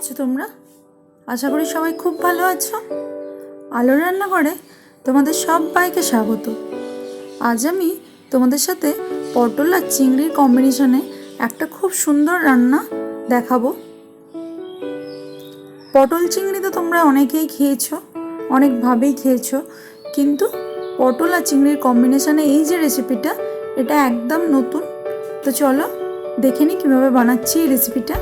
আছো তোমরা? আশা করি সবাই খুব ভালো আছো। আলো রান্নাঘরে তোমাদের সবাইকে স্বাগত। আজ আমি তোমাদের সাথে পটল আর চিংড়ির কম্বিনেশনে একটা খুব সুন্দর রান্না দেখাবো। পটল চিংড়ি তো তোমরা অনেকেই খেয়েছো, অনেকভাবেই খেয়েছো, কিন্তু পটল আর চিংড়ির কম্বিনেশনে এই যে রেসিপিটা এটা একদম নতুন। তো চলো দেখে নিই কীভাবে বানাচ্ছি এই রেসিপিটা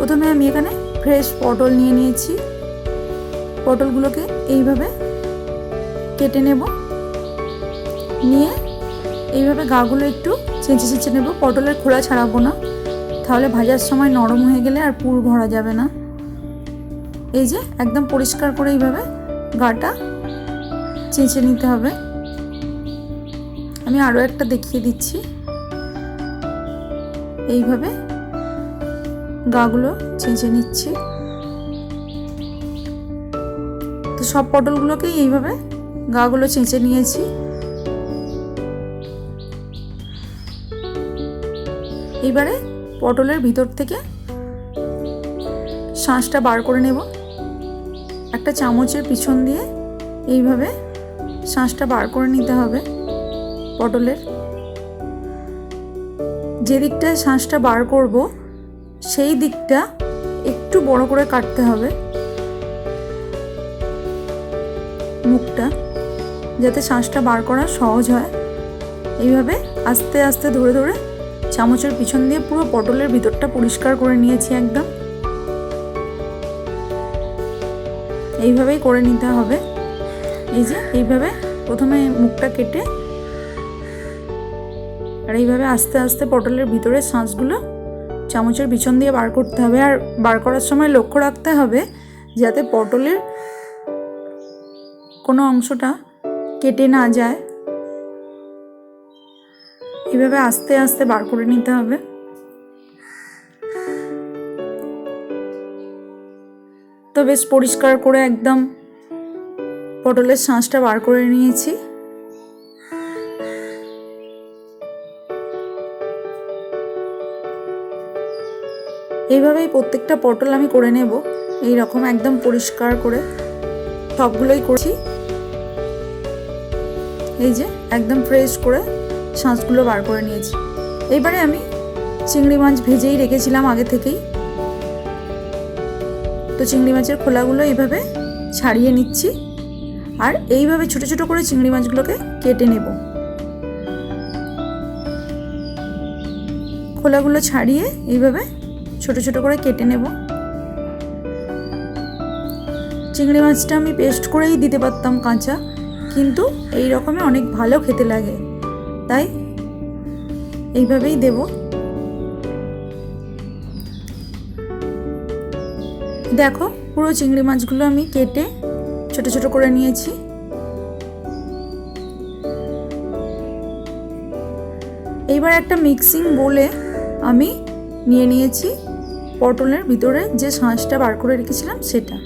প্রথমে আমি এখানে ফ্রেশ পটল নিয়ে নিয়েছি। পটলগুলোকে এইভাবে কেটে নেব। নিয়ে এইভাবে গাগুলো একটু চেঁচে চেঁচে নেব। পটলের খোলা ছাড়াবো না। তাহলে ভাজার সময় নরম হয়ে গেলে আর পুর ভরা যাবে না। এই যে একদম পরিষ্কার করে এইভাবে গাটা চেঁচে নিতে হবে। আমি আরও একটা দেখিয়ে দিচ্ছি। এইভাবে গাগুলো ছেঁচে নিচ্ছি। তো সব পটলগুলোকেই এইভাবে গাগুলো ছেঁচে নিয়েছি। এবারে পটলের ভিতর থেকে শাঁসটা বার করে নেব। একটা চামচের পিছন দিয়ে এইভাবে শাঁসটা বার করে নিতে হবে পটলের। যে দিকটায় শাঁসটা বার করব সেই দিকটা একটু বড় করে কাটতে হবে। মুখটা যাতে শাঁসটা বার করা সহজ হয়। এইভাবে আস্তে আস্তে ধরে ধরে চামচের পিছন দিয়ে পুরো পটলের ভিতরটা পরিষ্কার করে নিয়েছি একদম। এইভাবেই করে নিতে হবে। এই যে এইভাবে প্রথমে মুখটা কেটে আর এইভাবে আস্তে আস্তে পটলের ভিতরের শাঁসগুলো চামচের পিছন দিয়ে বার করতে হবে আর বার করার সময় লক্ষ্য রাখতে হবে যাতে পটলের কোনো অংশটা কেটে না যায়। এভাবে আস্তে আস্তে বার করে নিতে হবে। তো বেশ পরিষ্কার করে একদম পটলের শাঁসটা বার করে নিয়েছি। এইভাবেই প্রত্যেকটা পটল আমি করে নেব। এই রকম একদম পরিষ্কার করে সবগুলোই করছি। এই যে একদম ফ্রেশ করে শাঁসগুলো বার করে নিয়েছি। এইবারে আমি চিংড়ি মাছ ভেজেই রেখেছিলাম আগে থেকেই। তো চিংড়ি মাছের খোলাগুলো এইভাবে ছাড়িয়ে নিচ্ছি। আর এইভাবে ছোট ছোট করে চিংড়ি মাছগুলোকে কেটে নেব। খোলাগুলো ছাড়িয়ে এইভাবে ছোট ছোট করে কেটে নেব। চিংড়ি মাছটা আমি পেস্ট করেই দিতে পারতাম কাঁচা, কিন্তু এই রকমে অনেক ভালো খেতে লাগে। তাই এইভাবেই দেব। দেখো, পুরো চিংড়ি মাছগুলো আমি কেটে ছোট ছোট করে নিয়েছি। এইবার একটা মিক্সিং বলে আমি নিয়ে নিয়েছি পটলের ভিতরে যে শাঁসটা বার করে রেখেছিলাম, সেটা।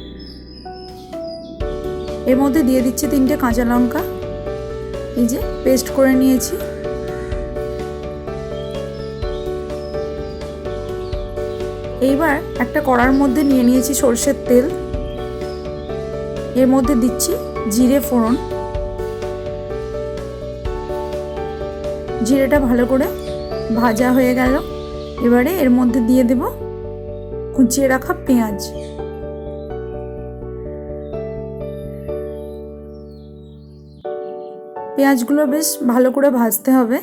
এর মধ্যে দিয়ে দিচ্ছি তিনটে কাঁচা লঙ্কা। এই যে পেস্ট করে নিয়েছি। এইবার একটা কড়ার মধ্যে নিয়ে নিয়েছি সর্ষের তেল। এর মধ্যে দিচ্ছি জিরে ফোড়ন। জিরেটা ভালো করে ভাজা হয়ে গেল। এবারে এর মধ্যে দিয়ে দেব কুচিয়ে রাখা পেঁয়াজ। পেঁয়াজগুলো বেশ ভালো করে ভাজতে হবে।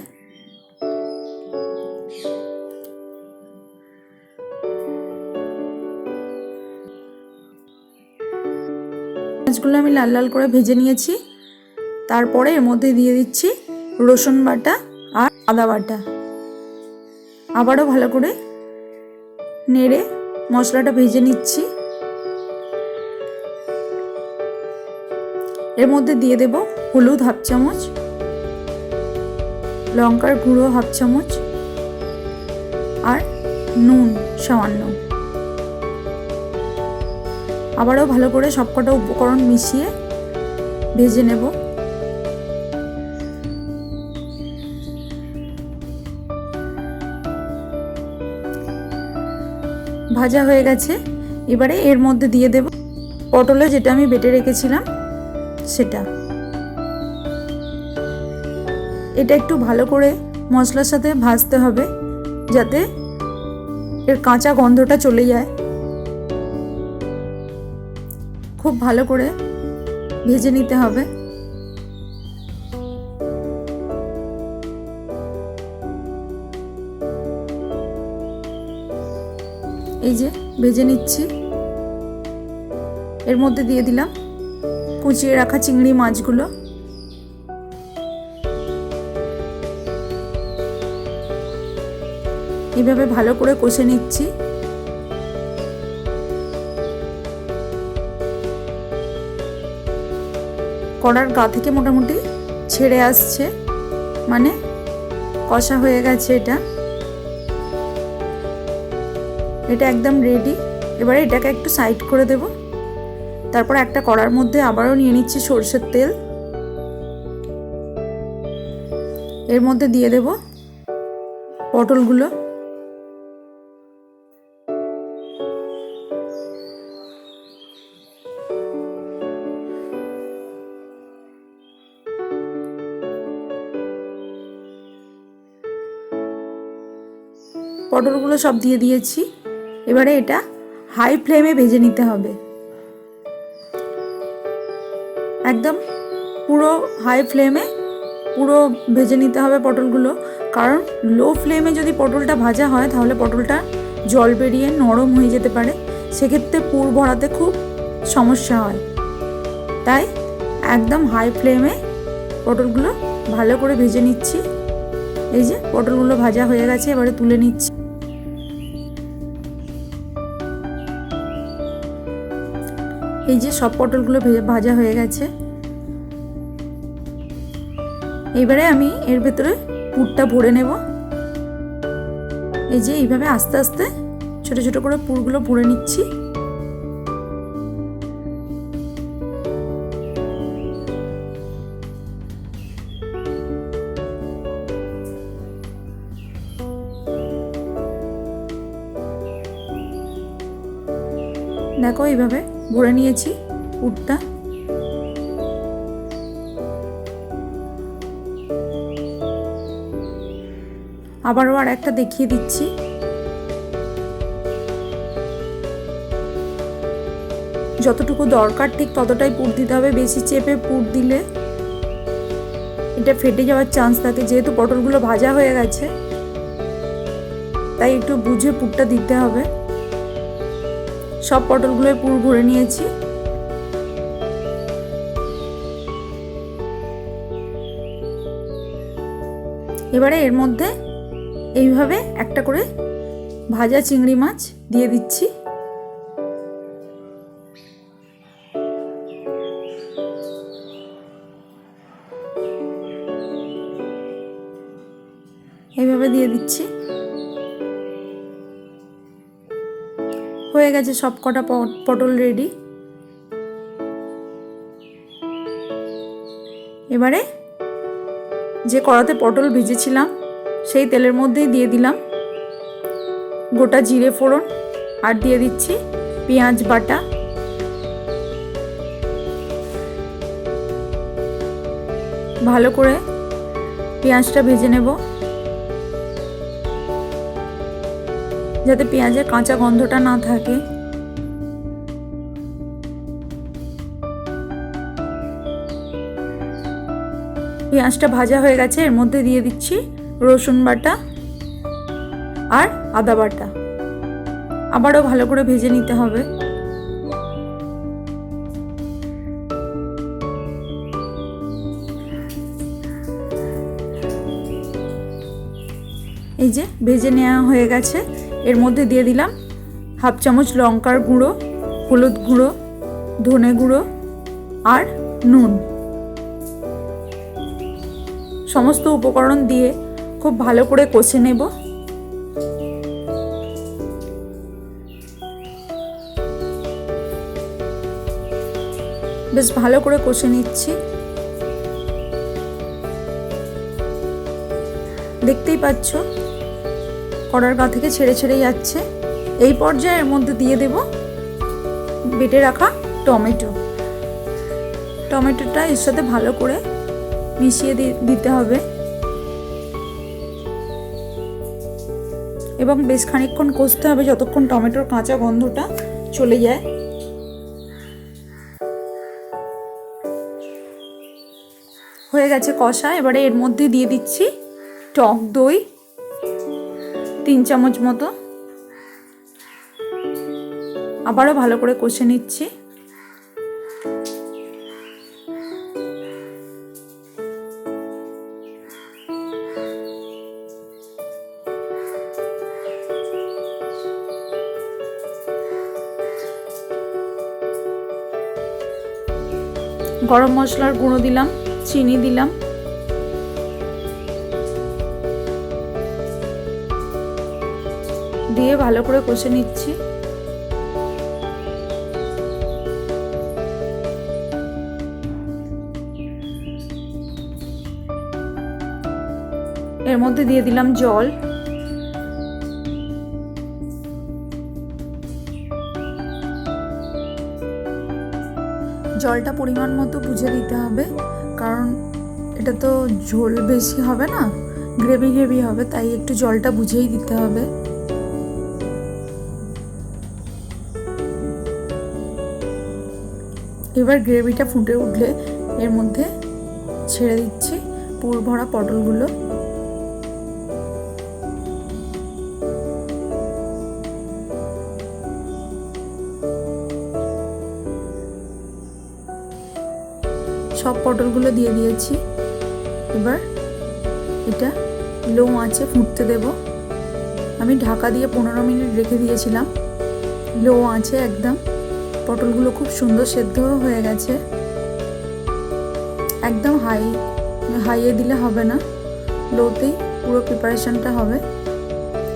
পেঁয়াজগুলো আমি লাল লাল করে ভেজে নিয়েছি। তারপরে এর মধ্যে দিয়ে দিচ্ছি রসুন বাটা আর আদা বাটা। আবারও ভালো করে নেড়ে মশলাটা ভেজে নিচ্ছি। এর মধ্যে দিয়ে দেব হলুদ হাফ চামচ, লঙ্কার গুঁড়ো হাফ চামচ আর নুন সামান্য। আবারও ভালো করে সবকটা উপকরণ মিশিয়ে ভেজে নেব। ভাজা হয়ে গেছে। এবারে এর মধ্যে দিয়ে দেব পটলে যেটা আমি বেটে রেখেছিলাম, সেটা। এটা একটু ভালো করে মশলার সাথে ভাজতে হবে, যাতে এর কাঁচা গন্ধটা চলে যায়। খুব ভালো করে ভেজে নিতে হবে। ভেজে নিচ্ছি। এর মধ্যে দিয়ে দিলাম কুচিয়ে রাখা চিংড়ি মাছগুলো। এইভাবে ভালো করে কষে নিচ্ছি। কড়ার গা থেকে মোটামুটি ছেড়ে আসছে। মানে কষা হয়ে গেছে এটা। এটা একদম রেডি এবারে এটাকে একটু সাইড করে দেব। তারপর একটা কড়ার মধ্যে আবারও নিয়ে নিচ্ছি সর্ষের তেল। এর মধ্যে দিয়ে দেব পটলগুলো। পটলগুলো সব দিয়ে দিয়েছি। এবারে এটা হাই ফ্লেমে ভেজে নিতে হবে। একদম পুরো হাই ফ্লেমে পুরো ভেজে নিতে হবে পটলগুলো। কারণ লো ফ্লেমে যদি পটলটা ভাজা হয়, তাহলে পটলটা জল বেরিয়ে নরম হয়ে যেতে পারে। সেক্ষেত্রে পুর ভরাতে খুব সমস্যা হয়। তাই একদম হাই ফ্লেমে পটলগুলো ভালো করে ভেজে নিচ্ছি। এই যে পটলগুলো ভাজা হয়ে গেছে, এবারে তুলে নিচ্ছি। এই যে সব পটলগুলো ভাজা হয়ে গেছে। এবারে আমি এর ভেতরে পুরটা ভরে নেব। এই যে এইভাবে আস্তে আস্তে ছোট ছোট করে পুরগুলো ভরে নিচ্ছি। দেখো এইভাবে ভরে নিয়েছি পুরটা আবারও আর একটা দেখিয়ে দিচ্ছি। যতটুকু দরকার ঠিক ততটাই পুর দিতে হবে, বেশি চেপে পুর দিলে এটা ফেটে যাওয়ার চান্স থাকে। যেহেতু পটলগুলো ভাজা হয়ে গেছে, তাই একটু বুঝে পুরটা দিতে হবে। সব পটলগুলোই পুর ভরে নিয়েছি। এবারে এর মধ্যে এইভাবে একটা করে ভাজা চিংড়ি মাছ দিয়ে দিচ্ছি। হয়ে গেছে সব কটা পটল রেডি এবারে যে কড়াতে পটল ভেজেছিলাম, সেই তেলের মধ্যেই দিয়ে দিলাম গোটা জিরে ফোড়ন আর দিয়ে দিচ্ছি পেঁয়াজ বাটা। ভালো করে পেঁয়াজটা ভেজে নেব। যাতে পেঁয়াজের কাঁচা গন্ধটা না থাকে। পেঁয়াজটা ভাজা হয়ে গেছে, এর মধ্যে দিয়ে দিচ্ছি রসুন বাটা আর আদা বাটা। আবারও ভালো করে ভেজে নিতে হবে। এই যে ভেজে নেওয়া হয়ে গেছে। এর মধ্যে দিয়ে দিলাম হাফ চামচ লঙ্কার গুঁড়ো, হলুদ গুঁড়ো, ধনে গুঁড়ো আর নুন। সমস্ত উপকরণ দিয়ে খুব ভালো করে কষে নেব। বেশ ভালো করে কষে নিচ্ছি। দেখতেই পাচ্ছ কড়ার গা থেকে ছেড়ে ছেড়ে যাচ্ছে। এই পর্যায়ের মধ্যে দিয়ে দেব বেটে রাখা টমেটো। টমেটোটা এর সাথে ভালো করে মিশিয়ে দিতে হবে। এবং বেশ খানিকক্ষণ কষতে হবে যতক্ষণ টমেটোর কাঁচা গন্ধটা চলে যায়। হয়ে গেছে কষা। এবারে এর মধ্যে দিয়ে দিচ্ছি টক দই। তিন চামচ মতো। আবারও ভালো করে কষে নিচ্ছি। গরম মশলার গুঁড়ো দিলাম চিনি দিলাম। দিয়ে ভালো করে কষে নিচ্ছি। এর মধ্যে দিয়ে দিলাম জল। জলটা পরিমাণ মতো বুঝে দিতে হবে, কারণ এটা তো ঝোল বেশি হবে না, গ্রেভি গ্রেভি হবে, তাই একটু জলটা বুঝেই দিতে হবে। এবার গ্রেভিটা ফুটে উঠলে এর মধ্যে ছেড়ে দিচ্ছি পুর ভরা পটলগুলো। সব পটলগুলো দিয়ে দিয়েছি। এবার এটা লো আঁচে ফুটতে দেব। আমি ঢাকা দিয়ে পনেরো মিনিট রেখে দিয়েছিলাম। লো আঁচে একদম পটলগুলো খুব সুন্দর সেদ্ধ হয়ে গেছে। একদম হাই হাইয়ে দিলে হবে না। লোতেই পুরো প্রিপারেশনটা হবে।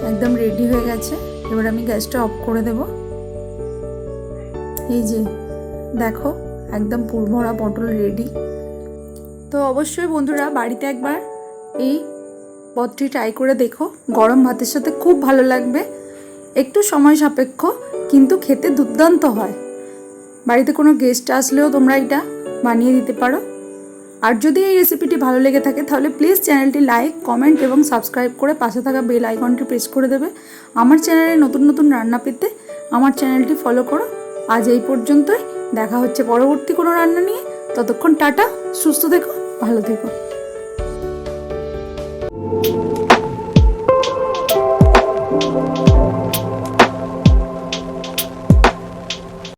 একদম রেডি হয়ে গেছে। এবার আমি গ্যাসটা অফ করে দেব। এই যে, দেখো, একদম পুরভরা পটল রেডি তো অবশ্যই বন্ধুরা, বাড়িতে একবার এই পদটি ট্রাই করে দেখো। গরম ভাতের সাথে খুব ভালো লাগবে। একটু সময় সাপেক্ষ, কিন্তু খেতে দুর্দান্ত হয়। বাড়িতে কোনো গেস্ট আসলেও তোমরা এটা বানিয়ে দিতে পারো। আর যদি এই রেসিপিটি ভালো লেগে থাকে, তাহলে প্লিজ চ্যানেলটি লাইক কমেন্ট এবং সাবস্ক্রাইব করে পাশে থাকা বেল আইকনটি প্রেস করে দেবে। আমার চ্যানেলে নতুন নতুন রান্না পেতে আমার চ্যানেলটি ফলো করো। আজ এই পর্যন্তই। দেখা হচ্ছে পরবর্তী কোনো রান্না নিয়ে। ততক্ষণ টাটা, সুস্থ থেকো, ভালো থেকো।